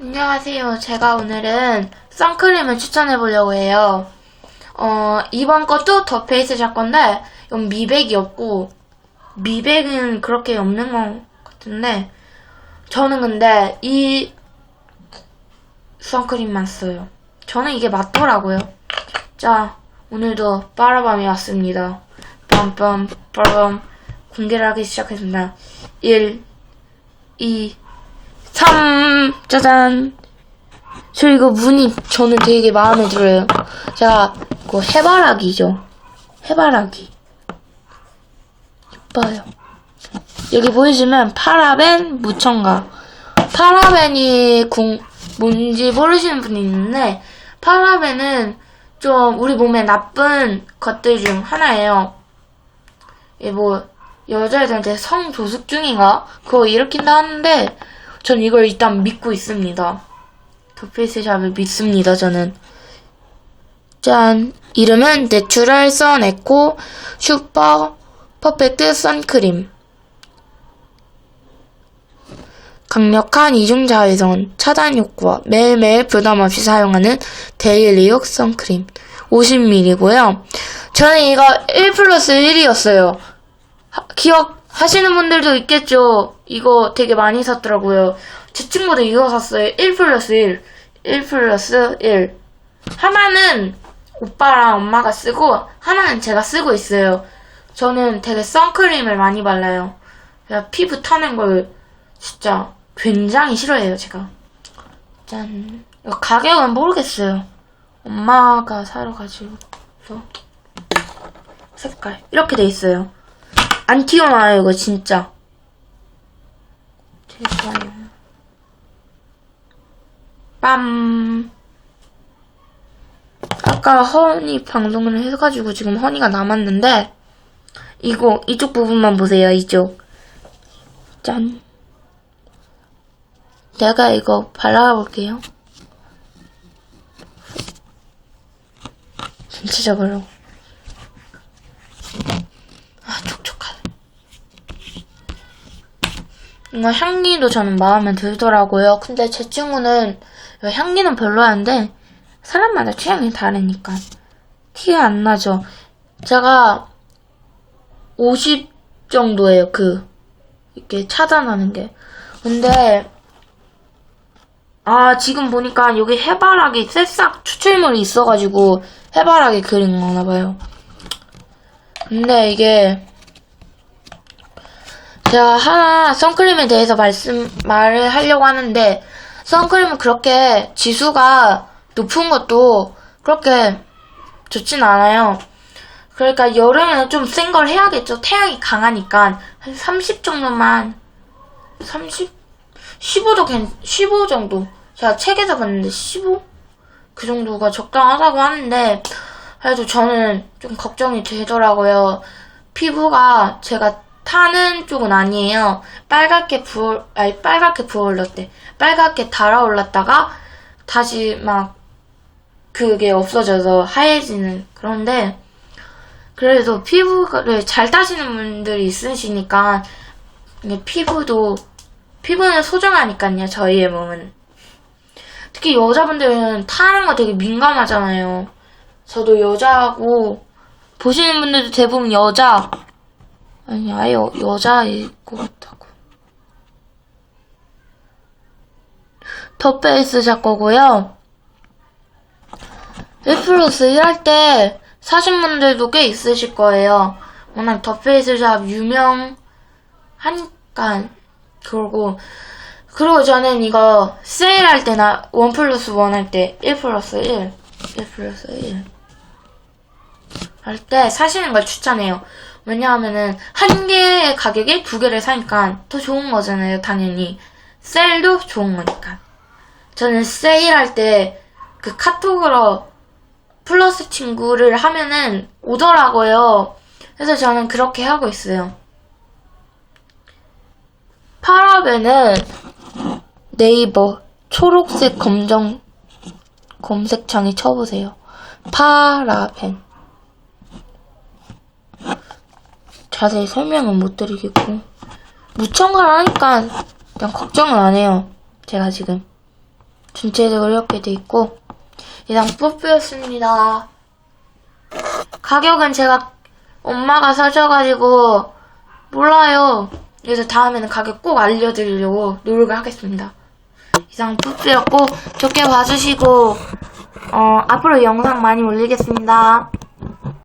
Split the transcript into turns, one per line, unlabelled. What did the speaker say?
안녕하세요. 제가 오늘은 선크림을 추천해 보려고 해요. 어, 이번 것도 더 페이스 샵 건데, 이건 미백이 없고, 미백은 그렇게 없는 것 같은데, 저는 근데 이 선크림만 써요. 저는 이게 맞더라고요. 자, 오늘도 빠라밤이 왔습니다. 빰빰, 빠라밤, 공개를 하기 시작했습니다. 1, 2, 3 짜잔. 저 이거 무늬 저는 되게 마음에 들어요. 제가 그 해바라기죠. 해바라기. 이뻐요. 여기 보이시면 파라벤 무첨가. 파라벤이 궁, 뭔지 모르시는 분이 있는데 파라벤은 좀 우리 몸에 나쁜 것들 중 하나예요. 이뭐 여자애들한테 성조숙중인가? 그거 일으킨다 하는데 전 이걸 일단 믿고 있습니다. 더페이스샵을 믿습니다, 저는. 짠. 이름은 내추럴 선 에코 슈퍼 퍼펙트 선크림. 강력한 이중 자외선 차단 효과 매일매일 부담 없이 사용하는 데일리룩 선크림 50ml고요. 저는 이거 1 플러스 1이었어요. 기억 하시는 분들도 있겠죠. 이거 되게 많이 샀더라고요. 제 친구도 이거 샀어요. 1 플러스 1. 1 플러스 1. 하나는 오빠랑 엄마가 쓰고, 하나는 제가 쓰고 있어요. 저는 되게 선크림을 많이 발라요. 피부 타는 걸 진짜 굉장히 싫어해요, 제가. 짠. 가격은 모르겠어요. 엄마가 사러 가지고. 색깔. 이렇게 돼 있어요. 안 튀어나와요, 이거 진짜. 좋아요. 빰. 아까 허니 방송을 해가지고 지금 허니가 남았는데, 이거, 이쪽 부분만 보세요, 이쪽. 짠. 내가 이거 발라볼게요. 전체적으로. 아, 촉촉하네. 이거 향기도 저는 마음에 들더라고요. 근데 제 친구는 향기는 별로였는데 사람마다 취향이 다르니까 티가 안 나죠. 제가 50 정도예요. 그 이렇게 차단하는 게. 근데 아 지금 보니까 여기 해바라기 새싹 추출물이 있어가지고 해바라기 그린 거나 봐요. 근데 이게 제가 하나 선크림에 대해서 말씀 말을 하려고 하는데 선크림은 그렇게 지수가 높은 것도 그렇게 좋진 않아요. 그러니까 여름에는 좀 센 걸 해야겠죠. 태양이 강하니까 한 30 정도만 30 15도 괜 15 정도. 제가 책에서 봤는데 15? 그 정도가 적당하다고 하는데 그래도 저는 좀 걱정이 되더라고요. 피부가 제가 타는 쪽은 아니에요. 빨갛게 부어, 아니, 빨갛게 부어올랐대. 빨갛게 달아올랐다가 다시 막 그게 없어져서 하얘지는. 그런데 그래도 피부를 잘 타시는 분들이 있으시니까 피부도, 피부는 소중하니까요, 저희의 몸은. 특히 여자분들은 타는 거 되게 민감하잖아요. 저도 여자고 보시는 분들도 대부분 여자 아니 아예 여, 여자일 것 같다고. 더페이스 샵 거고요. 1 플러스 1 할 때 사신 분들도 꽤 있으실 거예요. 워낙 더페이스 샵 유명하니까 그러고. 그리고 저는 이거 세일할 때나 1 플러스 1 할 때 1 플러스 1 1 플러스 1 할 때 사시는 걸 추천해요. 왜냐하면은 한 개의 가격에 두 개를 사니까 더 좋은 거잖아요, 당연히. 셀도 좋은 거니까. 저는 세일할 때 그 카톡으로 플러스 친구를 하면은 오더라고요. 그래서 저는 그렇게 하고 있어요. 파라벤은 네이버 초록색 검정 검색창에 쳐보세요. 파라벤. 자세히 설명은 못 드리겠고. 무청을 하니까 그냥 걱정은 안 해요. 제가 지금. 전체적으로 이렇게 돼 있고 이상 뽀뽀였습니다. 가격은 제가 엄마가 사줘가지고 몰라요. 그래서 다음에는 가격 꼭 알려드리려고 노력을 하겠습니다. 이상 뽀뽀였고 좋게 봐주시고 어, 앞으로 영상 많이 올리겠습니다.